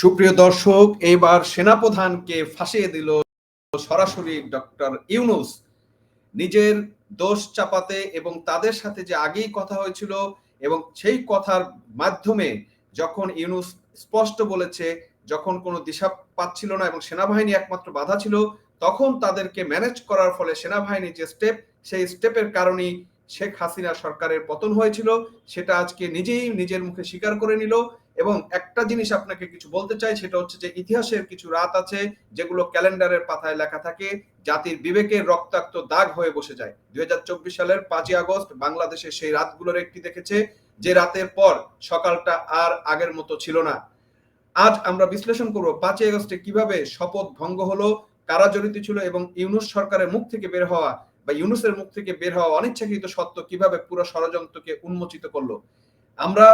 সুপ্রিয় দর্শক, এবার সেনাপ্রধানকে ফাঁসিয়ে দিল সরাসরি ডক্টর ইউনুস। নিজের দোষ চাপাতে এবং তাদের সাথে যে আগেই কথা হয়েছিল এবং সেই কথার মাধ্যমে যখন ইউনুস স্পষ্ট বলেছে, যখন কোনো দিশা পাচ্ছিল না এবং সেনাবাহিনী একমাত্র বাধা ছিল, তখন তাদেরকে ম্যানেজ করার ফলে সেনাবাহিনী যে স্টেপ, সেই স্টেপের কারণেই শেখ হাসিনা সরকারের পতন হয়েছিল। সেটা আজকে নিজেই নিজের মুখে স্বীকার করে নিল। এবং একটা জিনিস আপনাকে কিছু বলতে চাই, সেটা হচ্ছে যে ইতিহাসের কিছু রাত আছে যেগুলো ক্যালেন্ডারের পাতায় লেখা থাকে, জাতির বিবেকের রক্তাক্ত দাগ হয়ে বসে যায়। দুই হাজার চব্বিশ সালের পাঁচই আগস্ট বাংলাদেশের সেই রাতগুলোর একটি দেখেছে, যে রাতের পর সকালটা আর আগের মতো ছিল না। আজ আমরা বিশ্লেষণ করব পাঁচই আগস্টে কীভাবে শপথ ভঙ্গ হলো, কারা জড়িত ছিল এবং ইউনুস সরকারের মুখ থেকে বের হওয়া বা ইউনুসের মুখ থেকে বের হওয়া অনিচ্ছাকৃত সত্য কীভাবে পুরো ষড়যন্ত্রকে উন্মোচিত করল। আমরা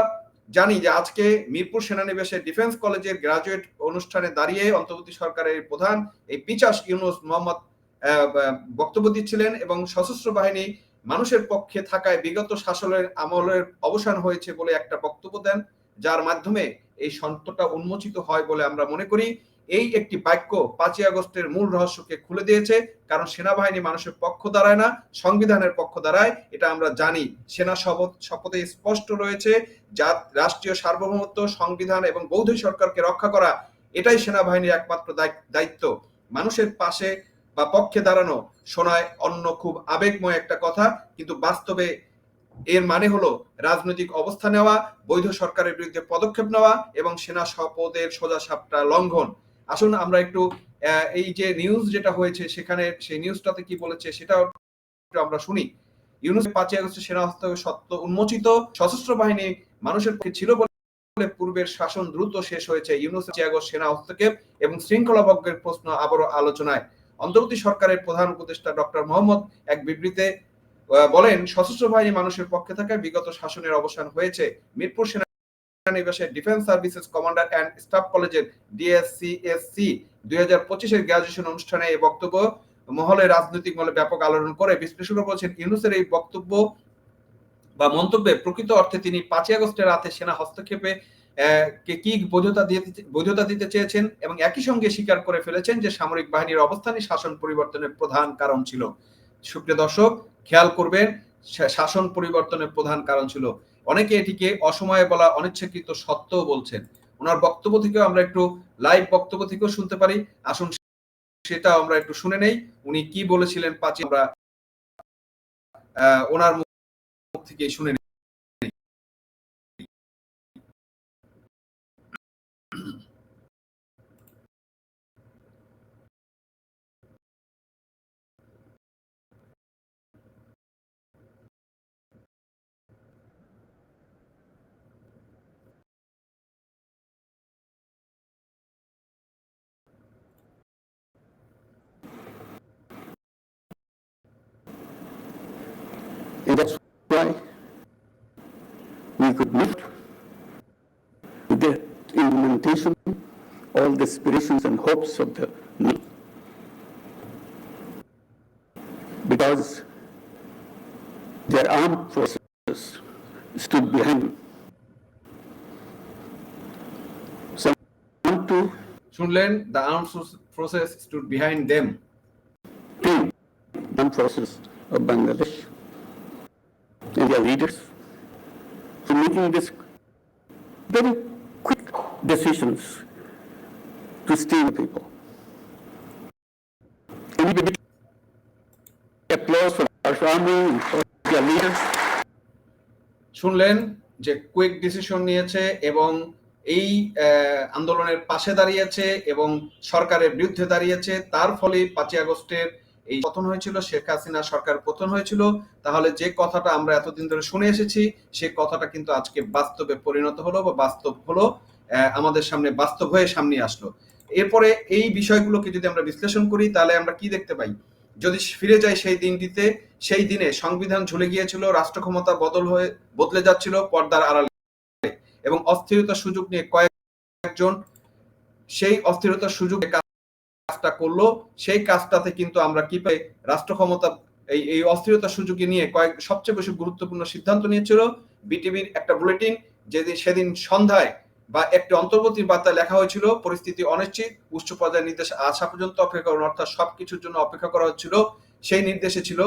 জানি যে আজকে মিরপুর সেনানিবাসের ডিফেন্স কলেজের গ্রাজুয়েট অনুষ্ঠানে দাঁড়িয়ে অন্তর্বর্তী সরকারের প্রধান এই পিচাস ইউনুস মোহাম্মদ বক্তব্য দিচ্ছিলেন এবং সশস্ত্র বাহিনী মানুষের পক্ষে থাকায় বিগত শাসনের আমলের অবসান হয়েছে বলে একটা বক্তব্য দেন, যার মাধ্যমে এই সন্তটা উন্মোচিত হয় বলে আমরা মনে করি। এই একটি বাক্য পাঁচই আগস্টের মূল রহস্যকে খুলে দিয়েছে, কারণ সেনাবাহিনী মানুষের পক্ষ দাঁড়ায় না, সংবিধানের পক্ষ দাঁড়ায় এটা আমরা জানি। সেনা শপথ, শপথে স্পষ্ট রয়েছে যা রাষ্ট্রীয় সার্বভৌমত্ব, সংবিধান এবং বৌদ্ধ সরকারকে রক্ষা করা, এটাই সেনাবাহিনীর একমাত্র দায়িত্ব। মানুষের পাশে বা পক্ষে দাঁড়ানো শোনায় অন্য খুব আবেগময় একটা কথা, কিন্তু বাস্তবে এর মানে হলো রাজনৈতিক অবস্থা নেওয়া, বৈধ সরকারের বিরুদ্ধে পদক্ষেপ নেওয়া এবং সেনা শপথের সোজা সাপটা লঙ্ঘন। আসুন আমরা একটু এই যে নিউজ যেটা হয়েছে, সেখানে সেই নিউজটাতে কি বলেছে সেটা আমরা শুনি। ইউনুস পাঁচই আগস্ট সেনা হস্তক্ষেপ সত্য উন্মোচিত সশস্ত্র বাহিনী মানুষের পক্ষে ছিল বলে পূর্বের শাসন দ্রুত শেষ হয়েছে ইউনুস সেনা হস্তক্ষেপ এবং শৃঙ্খলা প্রশ্ন আবারও আলোচনায়। অন্তর্বর্তী সরকারের প্রধান উপদেষ্টা ডক্টর মোহাম্মদ এক বিবৃতে বলেন, সশস্ত্র বাহিনী মানুষের পক্ষে থাকায় বিগত শাসনের অবসান হয়েছে। মিরপুর সেনা নিবাসের Defence Services Command and Staff কলেজের ডিএসসিএসসি দুই হাজার পঁচিশের গ্রাজুয়েশন অনুষ্ঠানে এই বক্তব্য মহলে রাজনৈতিক মহলে ব্যাপক আলোড়ন করে বিশ্লেষণ বলছেন, ইউনুসের এই বক্তব্য বা মন্তব্যে প্রকৃত অর্থে তিনি পাঁচই আগস্টের রাতে সেনা হস্তক্ষেপে কি বৈধতা দিয়ে বৈধতা দিতে চেয়েছেন এবং একই সঙ্গে স্বীকার করে ফেলেছেন যে সামরিক বাহিনীর অবস্থানই শাসন পরিবর্তনের প্রধান কারণ ছিল। সুপ্রিয় দর্শক, খেয়াল করবেন শাসন পরিবর্তনের প্রধান কারণ ছিল। অনেকে এটিকে অসময়ে বলা অনিচ্ছাকৃত সত্য বলছেন। ওনার বক্তব্য থেকেও আমরা একটু লাইভ বক্তব্য থেকেও শুনতে পারি। আসুন সেটা আমরা একটু শুনে নেই। উনি কি বলেছিলেন পাঁচই আমরা ওনার মুখ থেকে শুনে And that's why we could not with the implementation all the aspirations and hopes of the new. Because their armed forces stood behind them. So, to Shunlen, the armed forces stood behind them. Armed forces of Bangladesh. And their leaders for making this very quick decisions to steal people. And we applause for our army and for their leaders. শুনলেন যে quick decision নিয়েছে এবং এই আন্দোলনের পাশে দাঁড়িয়েছে এবং সরকারের বিরুদ্ধে দাঁড়িয়েছে তার ফলে পাঁচই আগস্টের এই পতন হয়েছিল, শেখ হাসিনা সরকার পতন হয়েছিল। তাহলে যে কথাটা আমরা এতদিন ধরে শুনে এসেছি, সে কথাটা কিন্তু আজকে বাস্তবে পরিণত হলো বা বাস্তব হলো আমাদের সামনে বাস্তব হয়ে সামনে আসলো। এরপরে এই বিষয়গুলোকে যদি আমরা বিশ্লেষণ করি, তাহলে আমরা কি দেখতে পাই? যদি ফিরে যাই সেই দিনটিতে, সেই দিনে সংবিধান ঝুলে গিয়েছিল, রাষ্ট্র ক্ষমতা বদল হয়ে, বদলে যাচ্ছিল পর্দার আড়ালে। এবং অস্থিরতার সুযোগ নিয়ে কয়েকজন, সেই অস্থিরতার সুযোগে কাজটা করল, সেই কাজটাতে কিন্তু আমরা কি পাই রাষ্ট্র ক্ষমতা এই এই অস্থিরতার সুযোগে নিয়ে কয়েক, সবচেয়ে বেশি গুরুত্বপূর্ণ সিদ্ধান্ত নিয়েছিল বিটিভির একটা বুলেটিন যেদিন, সেদিন সন্ধ্যায় বা একটি অন্তর্বর্তী বার্তা লেখা হয়েছিল, পরিস্থিতি অনিশ্চিত, উচ্চ পর্যায়ের নির্দেশ আসা পর্যন্ত অপেক্ষা করুন অর্থাৎ সবকিছুর জন্য অপেক্ষা করা হচ্ছিল। সেই নির্দেশে ছিল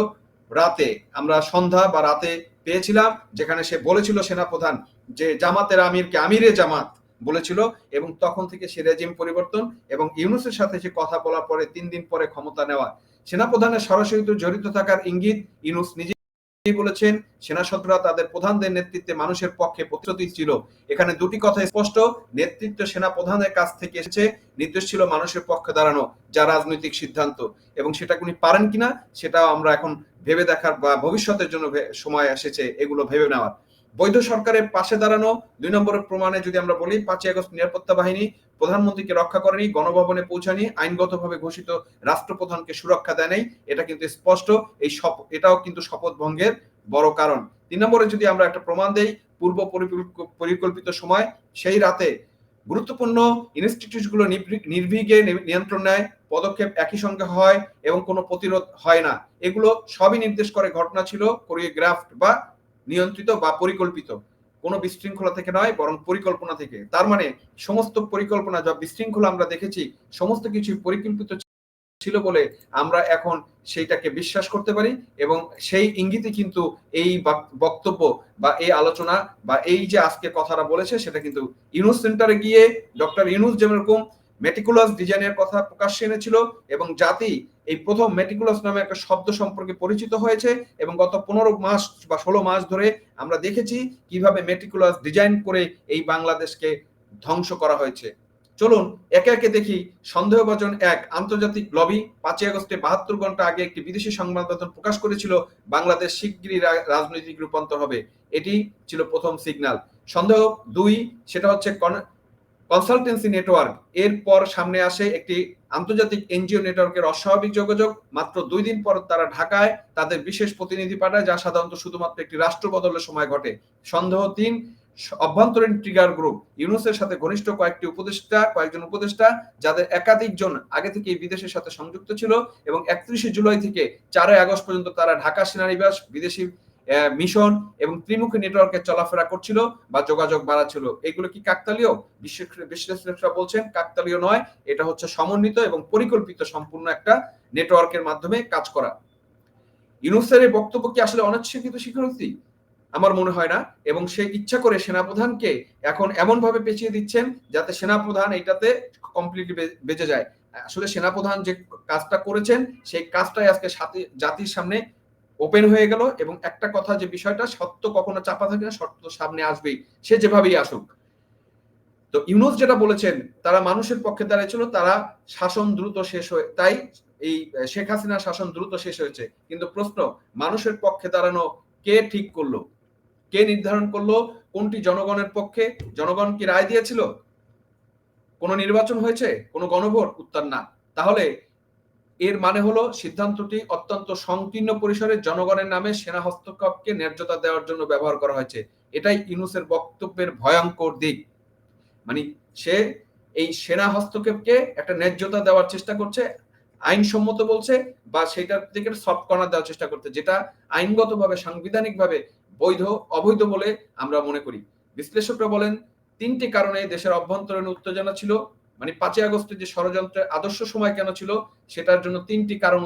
রাতে আমরা সন্ধ্যা বা রাতে পেয়েছিলাম, যেখানে সে বলেছিল সেনাপ্রধান যে, জামাতের আমিরকে, আমিরে জামাত বলেছিল এবং তখন থেকে সে রেজিম পরিবর্তন এবং ইউনুসের সাথে যে কথা বলার পরে তিন দিন পরে ক্ষমতা নেওয়া সেনাপ্রধানের সরাসরি জড়িত থাকার ইঙ্গিত ইউনুস নিজে বলেছেন, সেনা সদস্যরা তাদের প্রধানদের নেতৃত্বে মানুষের পক্ষে প্রতিশ্রুতি ছিল। এখানে দুটি কথা স্পষ্ট, নেতৃত্ব সেনা প্রধানের কাছ থেকে এসেছে, নির্দেশ ছিল মানুষের পক্ষে দাঁড়ানো, যা রাজনৈতিক সিদ্ধান্ত। এবং সেটা উনি পারেন কিনা, সেটাও আমরা এখন ভেবে দেখার বা ভবিষ্যতের জন্য সময় এসেছে এগুলো ভেবে নেওয়ার। বৈধ সরকারের পাশে দাঁড়ানো, দুই নম্বরের প্রমাণে যদি আমরা বলি, পাঁচই আগস্ট নিরাপত্তা বাহিনী প্রধানমন্ত্রীকে রক্ষা করেনি, গণভবনে পৌঁছানি আইনগতভাবে ঘোষিত রাষ্ট্রপ্রধানকে সুরক্ষা দেয় নাই, এটা কিন্তু স্পষ্ট, এই এটাও কিন্তু শপথ ভঙ্গের বড় কারণ। তিন নম্বরে যদি আমরা একটা প্রমাণ দেই, পূর্ব পরিকল্প- পরিকল্পিত সময়, সেই রাতে গুরুত্বপূর্ণ ইনস্টিটিউটগুলো নির্ভি- নির্ভীকে নিয়ন্ত্রণ নেয়, পদক্ষেপ একই সঙ্গে হয় এবং কোনো প্রতিরোধ হয় না। এগুলো সবই নির্দেশ করে ঘটনা ছিল কোরিওগ্রাফট বা নিয়ন্ত্রিত বা পরিকল্পিত। কোনো বিশৃঙ্খলা থেকে নয়, বরং পরিকল্পনা থেকে। তার মানে সমস্ত পরিকল্পনা যা বিশৃঙ্খলা আমরা দেখেছি, সমস্ত কিছু পরিকল্পিত ছিল বলে আমরা এখন সেইটাকে বিশ্বাস করতে পারি এবং সেই ইঙ্গিতে কিন্তু এই বক্তব্য বা এই আলোচনা বা এই যে আজকে কথাটা বলেছে, সেটা কিন্তু ইউনুস সেন্টারে গিয়ে ডক্টর ইউনুস যেরকম মেটিকুলাস ডিজাইনের কথা প্রকাশ্যে এনেছিল এবং জাতি এই প্রথম মেটিকুলাস নামে একটা শব্দ সম্পর্কে পরিচিত হয়েছে এবং গত পনেরো মাস বা ষোলো মাস ধরে আমরা দেখেছি কীভাবে মেটিকুলাস ডিজাইন করে এই বাংলাদেশকে ধ্বংস করা হয়েছে। চলুন, একে একে দেখি। সন্দেহভাজন এক আন্তর্জাতিক লবি পাঁচই আগস্টে বাহাত্তর ঘণ্টা আগে একটি বিদেশি সংবাদ মাধ্যম প্রকাশ করেছিল, বাংলাদেশ শিগগিরই রাজনৈতিক রূপান্তর হবে। এটি ছিল প্রথম সিগন্যাল সন্দেহ দুই, সেটা হচ্ছে কনসালটেন্সি নেটওয়ার্ক এরপর সামনে আসে একটি আন্তর্জাতিক এনজিও নেটওয়ার্কের অস্বাভাবিক যোগাযোগ। মাত্র দুই দিন পর তারা ঢাকায় তাদের বিশেষ প্রতিনিধি পাঠায়, যা সাধারণত শুধুমাত্র একটি রাষ্ট্র বদলের সময় ঘটে। সন্দেহ তিন, অভ্যন্তরীণ ট্রিগার গ্রুপ ইউনুসের সাথে ঘনিষ্ঠ কয়েকটি উপদেষ্টা, কয়েকজন উপদেষ্টা, যাদের একাধিক জন আগে থেকে বিদেশের সাথে সংযুক্ত ছিল এবং একত্রিশে জুলাই থেকে চারই আগস্ট পর্যন্ত তারা ঢাকা সেনানিবাস, বিদেশি মিশন এবং ত্রিমুখী নেটওয়ার্কে চলাফেরা করছিল বা যোগাযোগ বাড়াচ্ছিল। এগুলো কি কাকতালীয়? বিশ্লেষক- বিশ্লেষকরা বলছেন কাকতালীয় নয়, এটা হচ্ছে সমন্বিত এবং পরিকল্পিত সম্পূর্ণ একটা নেটওয়ার্কের মাধ্যমে কাজ করা। ইউনুসের এই বক্তব্য কি আসলে অনিচ্ছাকৃত স্বীকারোক্তি? আমার মনে হয় না, এবং সে ইচ্ছা করে সেনাপ্রধানকে এখন এমন ভাবে পেঁচিয়ে দিচ্ছেন যাতে সেনাপ্রধান এটাতে কমপ্লিটলি বেঁচে যায়। আসলে সেনাপ্রধান যে কাজটা করেছেন, সেই কাজটাই আজকে সাথে- জাতির সামনে ওপেন হয়ে গেল এবং একটা কথা যে বিষয়টা সত্য কখনো চাপা থাকে না সত্য সামনে আসবেই। সে যেভাবেই আসুক। তো ইউনুস যেটা বলেছেন, তারা মানুষের পক্ষে দাঁড়িয়েছিল, তারা শাসন দ্রুত শেষ হয়ে, তাই এই শেখ হাসিনার শাসন দ্রুত শেষ হয়েছে। কিন্তু প্রশ্ন, মানুষের পক্ষে দাঁড়ানো কে ঠিক করল? কে নির্ধারণ করল? কোনটি জনগণের পক্ষে? জনগণ কি রায় দিয়েছিল? কোন নির্বাচন হয়েছে? কোন গণভোট? উত্তর না। তাহলে এর মানে হলো সিদ্ধান্তটি অত্যন্ত সংকীর্ণ পরিসরে জনগণের নামে সেনা হস্তক্ষেপকে ন্যায্যতা দেওয়ার জন্য ব্যবহার করা হয়েছে। এটাই ইউনুসের বক্তব্যের ভয়ঙ্কর দিক। মানে সে এই সেনা হস্তক্ষেপকে একটা ন্যায্যতা দেওয়ার চেষ্টা করছে, আইনসম্মত বলছে বা সেটার দিকে সফট কর্নার দেওয়ার চেষ্টা করতে যেটা আইনগতভাবে, সাংবিধানিকভাবে বৈধ, অবৈধ বলে আমরা মনে করি। বিশ্লেষকরা বলেন, তিনটি কারণে দেশের অভ্যন্তরীণ উত্তেজনা ছিল। মানে পাঁচই আগস্টের যে ষড়যন্ত্রের আদর্শ সময় কেন ছিল, সেটার জন্য তিনটি কারণ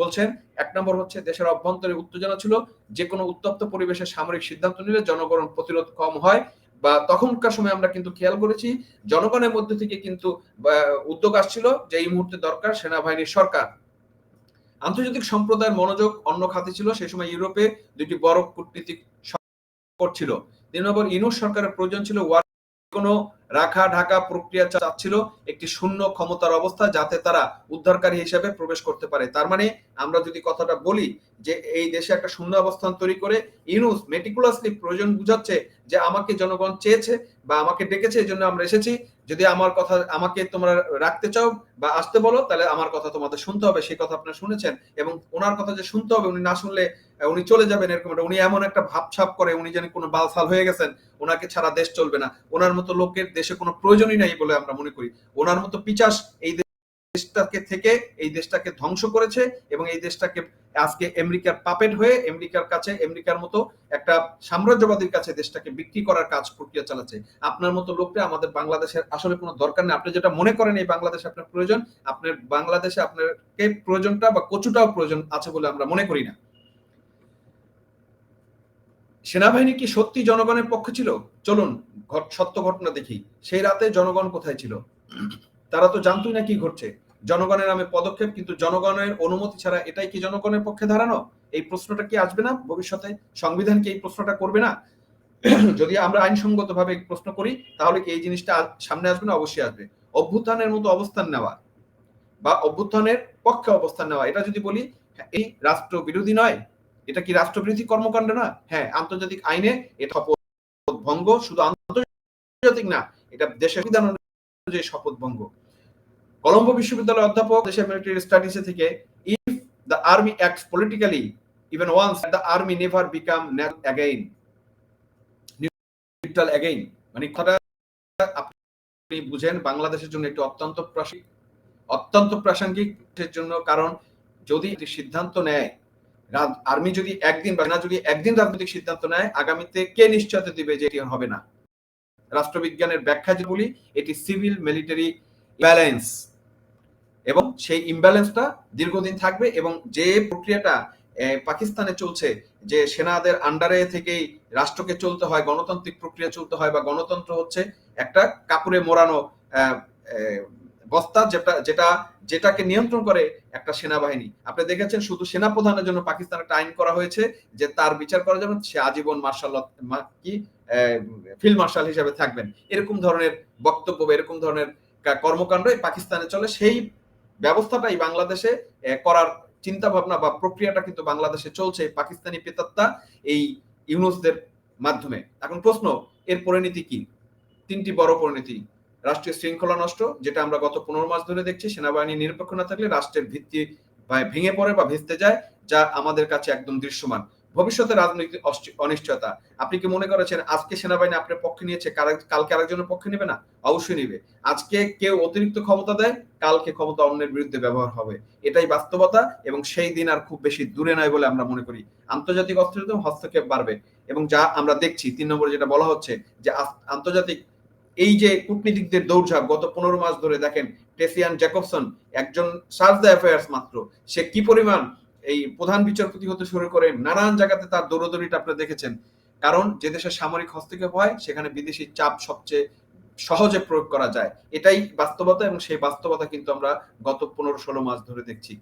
বলছেন। এক নম্বর হচ্ছে, দেশের অভ্যন্তরীণ উত্তেজনা ছিল যে কোনো উত্তপ্ত পরিবেশে সামরিক সিদ্ধান্ত নিলে জনগণ প্রতিরোধ কম হয়, বা তখনকার সময় আমরা কিন্তু খেয়াল করেছি, জনগণের মধ্যে থেকে কিন্তু উদ্যোগ আসছিল যে এই মুহূর্তে দরকার সেনাবাহিনীর সরকার। আন্তর্জাতিক সম্প্রদায়ের মনোযোগ অন্য খাতে ছিল সেই সময় ইউরোপে দুটি বড় কূটনীতিক সংকট ছিল। তিন নম্বর ইনুস সরকারের প্রয়োজন ছিল ওয়ার, কোনো রাখা ঢাকা প্রক্রিয়া চাচ্ছিল একটি শূন্য ক্ষমতার অবস্থা যাতে তারা উদ্ধারকারী হিসেবে প্রবেশ করতে পারে। তার মানে আমরা যদি কথাটা বলি যে এই দেশে একটা শূন্য অবস্থান তৈরি করে ইউনুস মেটিকুলাসলি প্রয়োজন বুঝাচ্ছে যে আমাকে জনগণ চেয়েছে বা আমাকে ডেকেছে এই জন্য আমরা এসেছি যদি আমার কথা, আমাকে তোমরা রাখতে চাও বা আসতে বলো, তাহলে আমার কথা তোমাদের শুনতে হবে, সেই কথা আপনারা শুনেছেন। এবং ওনার কথা যে শুনতে হবে, উনি না শুনলে উনি চলে যাবেন এরকম উনি এমন একটা ভাবছাপ করে, উনি যেন কোনো বালসাল হয়ে গেছেন, ওনাকে ছাড়া দেশ চলবে না। ওনার মতো লোকের দেশে কোনো প্রয়োজনই নাই বলে আমরা মনে করি। ওনার মতো পিচাস এই দেশটাকে থেকে এই দেশটাকে ধ্বংস করেছে এবং এই দেশটাকে আজকে আমেরিকার পাপেট হয়ে আমেরিকার কাছে, আমেরিকার মতো একটা সাম্রাজ্যবাদীর কাছে দেশটাকে বিক্রি করার কাজ প্রক্রিয়া চালাচ্ছে। আপনার মতো লোকটা আমাদের বাংলাদেশের আসলে কোনো দরকার নেই। আপনি যেটা মনে করেন এই বাংলাদেশে আপনার প্রয়োজন, আপনার বাংলাদেশে আপনাকে প্রয়োজনটা বা কচুটাও প্রয়োজন আছে বলে আমরা মনে করি না। সেনাবাহিনী কি সত্যি জনগণের পক্ষে ছিল? চলুন সত্য ঘটনা দেখি। সেই রাতে জনগণ কোথায় ছিল? তারা তো জানতোই না কি ঘটছে। জনগণের নামে পদক্ষেপ কিন্তু জনগণের অনুমতি ছাড়া এটাই কি জনগণের পক্ষে দাঁড়ানো? এই প্রশ্নটা কি আসবে না? ভবিষ্যতে সংবিধান কি এই প্রশ্নটা করবে না? যদি আমরা আইনসঙ্গত ভাবে প্রশ্ন করি তাহলে কি এই জিনিসটা সামনে আসবে না? অবশ্যই আসবে। অভ্যুত্থানের মতো অবস্থান নেওয়া বা অভ্যুত্থানের পক্ষে অবস্থান নেওয়া এটা যদি বলি হ্যাঁ, এই রাষ্ট্র বিরোধী নয়। এটা কি রাষ্ট্রবিরোধী কর্মকাণ্ড না? হ্যাঁ আন্তর্জাতিক আইনে এটা ভঙ্গ শুধু আন্তর্জাতিক না এটা দেশের সংবিধান অনুযায়ী শপথ ভঙ্গ। কলম্বো বিশ্ববিদ্যালয়ের অধ্যাপক দেশের মিলিটারি স্টাডিজ থেকে if the army acts politically even once the army never become again neutral again মানে কথাটা আপনি বুঝেন, বাংলাদেশের জন্য একটি অত্যন্ত অত্যন্ত প্রাসঙ্গিক জন্য, কারণ যদি সিদ্ধান্ত নেয় আর্মি যদি একদিন বা যদি একদিন রাজনৈতিক সিদ্ধান্ত নেয়, আগামীতে কে নিশ্চয়তা দিবে যে এটি হবে না? রাষ্ট্রবিজ্ঞানের ব্যাখ্যা যে বলি, এটি সিভিল মিলিটারি ব্যালেন্স। এবং সেই ইমব্যালেন্সটা দীর্ঘদিন থাকবে এবং যে প্রক্রিয়াটা পাকিস্তানে চলছে, যে সেনাদের আন্ডারে থেকেই রাষ্ট্রকে চলতে হয়, গণতান্ত্রিক প্রক্রিয়া চলতে হয় বা গণতন্ত্র হচ্ছে একটা কাপুরে মোড়ানো আহ, যেটা যেটা যেটাকে নিয়ন্ত্রণ করে একটা সেনাবাহিনী। আপনি দেখেছেন শুধু সেনা প্রধানের জন্য পাকিস্তানে একটা আইন করা হয়েছে যে তার বিচার করার জন্য সে আজীবন মার্শাল কি ফিল্ড মার্শাল হিসেবে থাকবেন। এরকম ধরনের বক্তব্য বা এরকম ধরনের কর্মকাণ্ড পাকিস্তানে চলে। সেই ব্যবস্থাটাই বাংলাদেশে করার চিন্তা ভাবনা বা প্রক্রিয়াটা কিন্তু বাংলাদেশে চলছে পাকিস্তানি পেতাত্তা এই ইউনুসদের মাধ্যমে। এখন প্রশ্ন এর পরিণতি কি? তিনটি বড় পরিণতি রাষ্ট্রীয় শৃঙ্খলা নষ্ট, যেটা আমরা গত পনেরো মাস ধরে দেখছি, সেনাবাহিনী নিরপেক্ষ না থাকলে রাষ্ট্রের ভিত্তি ভেঙে পড়ে বা ভেস্তে যায়, যা আমাদের কাছে একদম দৃশ্যমান। ভবিষ্যতে রাজনৈতিক অনিশ্চয়তা। আপনি কি মনে করেছেন আজকে সেনাবাহিনী আপনার পক্ষে নিয়েছে কালকে আরেকজনের পক্ষে নেবে? না, অবশ্যই নেবে। আজকে কেউ অতিরিক্ত ক্ষমতা দেয়, কালকে ক্ষমতা অন্যের বিরুদ্ধে ব্যবহার হবে। এটাই বাস্তবতা এবং সেই দিন আর খুব বেশি দূরে নয় বলে আমরা মনে করি। আন্তর্জাতিক অস্ত্রের হস্তক্ষেপ বাড়বে এবং যা আমরা দেখছি, তিন নম্বরে যেটা বলা হচ্ছে যে আন্তর্জাতিক এই যে কূটনীতিকদের দৌড়ঝাঁপ, গত পনেরো মাস ধরে দেখেন, টেসিয়ান জ্যাকবসন একজন সার্চ দ্য অ্যাফেয়ার্স মাত্র। সে কি পরিমাণ এই প্রধান বিচারপতি হতে শুরু করে, নানান জায়গাতে তার দৌড়দৌড়িটা আপনি দেখেছেন। কারণ যে দেশে সামরিক হস্তক্ষেপ হয়, সেখানে বিদেশি চাপ সবচেয়ে সহজে প্রয়োগ করা যায়। এটাই বাস্তবতা এবং সেই বাস্তবতা কিন্তু আমরা গত পনেরো ষোলো মাস ধরে দেখছি।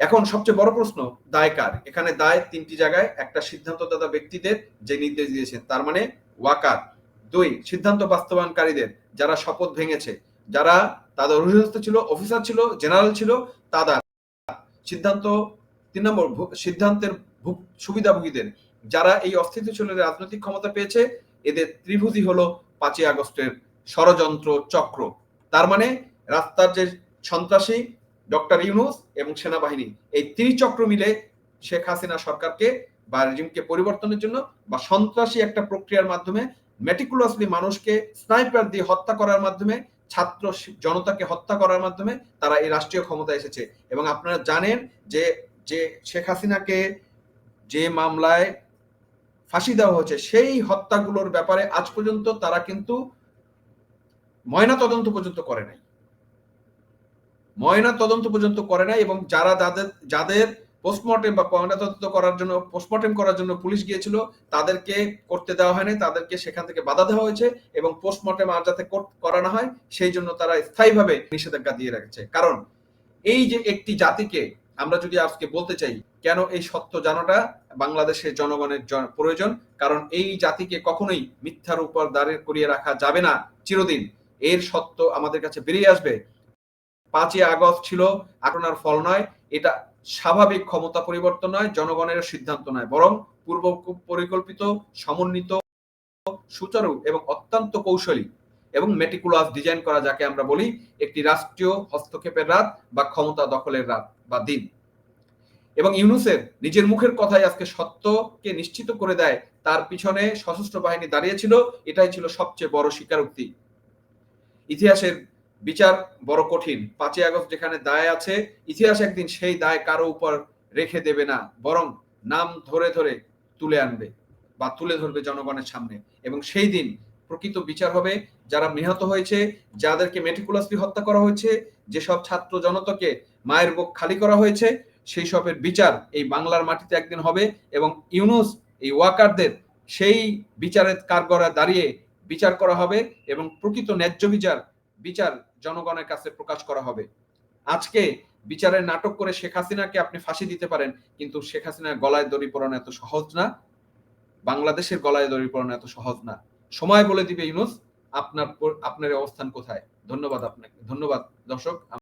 এখন সবচেয়ে বড় প্রশ্ন, দায় কার? এখানে দায় তিনটি জায়গায়, একটা সিদ্ধান্তদাতা ব্যক্তিদের, যে নির্দেশ দিয়েছেন। তার মানে ওয়াকার। দুই, সিদ্ধান্ত বাস্তবায়নকারীদের যারা শপথ ভেঙেছে, যারা তাদের অধীনস্থ ছিল, অফিসার ছিল, জেনারেল ছিল, তারা সিদ্ধান্ত, তিন নম্বর সিদ্ধান্তের সুবিধাভোগীদের যারা এই অস্থিতিশীল রাজনৈতিক ক্ষমতা পেয়েছে, এদের ত্রিভুজই হলো পাঁচই আগস্টের ষড়যন্ত্র চক্র। তার মানে রাস্তার যে সন্ত্রাসী ডক্টর ইউনুস এবং সেনাবাহিনী, এই ত্রিচক্র মিলে শেখ হাসিনা সরকারকে বা রেজিমকে পরিবর্তনের জন্য বা সন্ত্রাসী একটা প্রক্রিয়ার মাধ্যমে মেটিকুলাসলি মানুষকে স্নাইপার দিয়ে হত্যা করার মাধ্যমে, ছাত্র জনতাকে হত্যা করার মাধ্যমে তারা এই রাষ্ট্রীয় ক্ষমতা এসেছে। এবং আপনারা জানেন যে যে শেখ হাসিনাকে যে মামলায় ফাঁসি দেওয়া হয়েছে, সেই হত্যাগুলোর ব্যাপারে আজ পর্যন্ত তারা কিন্তু ময়না তদন্ত পর্যন্ত করে নাই। ময়না তদন্ত পর্যন্ত করে নাই এবং যারা যাদের যাদের পোস্টমর্টেম বা ময়না তদন্ত করার জন্য পোস্টমর্টেম করার জন্য পুলিশ গিয়েছিল, তাদেরকে করতে দেওয়া হয়নি, তাদেরকে সেখান থেকে বাধা দেওয়া হয়েছে এবং পোস্টমর্টেম আর যাতে কর- করা হয়, সেই জন্য তারা স্থায়ীভাবে নিষেধাজ্ঞা দিয়ে রেখেছে। কারণ এই যে একটি জাতিকে আমরা যদি আজকে বলতে চাই, কেন এই সত্য জানাটা বাংলাদেশের জনগণের প্রয়োজন? কারণ এই জাতিকে কখনোই মিথ্যার উপর দাঁড়িয়ে করিয়ে রাখা যাবে না, চিরদিন। এর সত্য আমাদের কাছে বেরিয়ে আসবে। পাঁচই আগস্ট ছিল আটনার ফল নয়, এটা স্বাভাবিক ক্ষমতা পরিবর্তন নয় জনগণের সিদ্ধান্ত নয়, বরং পূর্ব পরিকল্পিত, সমন্বিত, সুচারু এবং অত্যন্ত কৌশলী এবং মেটিকুলাস ডিজাইন করা যাকে আমরা বলি একটি রাষ্ট্রীয় হস্তক্ষেপের রাত বা ক্ষমতা দখলের রাত বা দিন। এবং ইউনুসের নিজের মুখের কথাই আজকে সত্যকে নিশ্চিত করে দেয়, তার পিছনে সশস্ত্র বাহিনী দাঁড়িয়েছিল এটাই ছিল সবচেয়ে বড় স্বীকারোক্তি। ইতিহাসের বিচার বড় কঠিন। পাঁচই আগস্ট যেখানে দায় আছে, ইতিহাস একদিন সেই দায় কারও উপর রেখে দেবে না, বরং নাম ধরে ধরে তুলে আনবে বা তুলে ধরবে জনগণের সামনে। এবং সেই দিন প্রকৃত বিচার হবে, যারা নিহত হয়েছে, যাদেরকে মেটিকুলাসলি হত্যা করা হয়েছে, যেসব ছাত্র জনতাকে মায়ের বুক খালি করা হয়েছে, সেই সবের বিচার এই বাংলার মাটিতে একদিন হবে এবং ইউনুস, এই ওয়াকারদের সেই বিচারের কারগড়ায় দাঁড়িয়ে বিচার করা হবে এবং প্রকৃত ন্যায্য বিচার বিচার জনগণের কাছে প্রকাশ করা হবে। আজকে বিচারের নাটক করে শেখ হাসিনাকে আপনি ফাঁসি দিতে পারেন, কিন্তু শেখ হাসিনার গলায় দড়ি পড়ানো এত সহজ না। বাংলাদেশের গলায় দড়ি পড়ানো এত সহজ না। সময় বলে দিবে ইউনুস, আপনার আপনার অবস্থান কোথায়? ধন্যবাদ আপনাকে, ধন্যবাদ দর্শক।